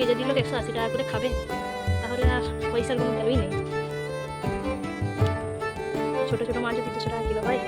থেকে যদি লোক একশো আশি টাকা করে খাবে, তাহলে আর পয়সার কোনো ভ্যালুই নেই। ছোটো ছোটো মাছ যদি দুশো টাকা কিলো হয়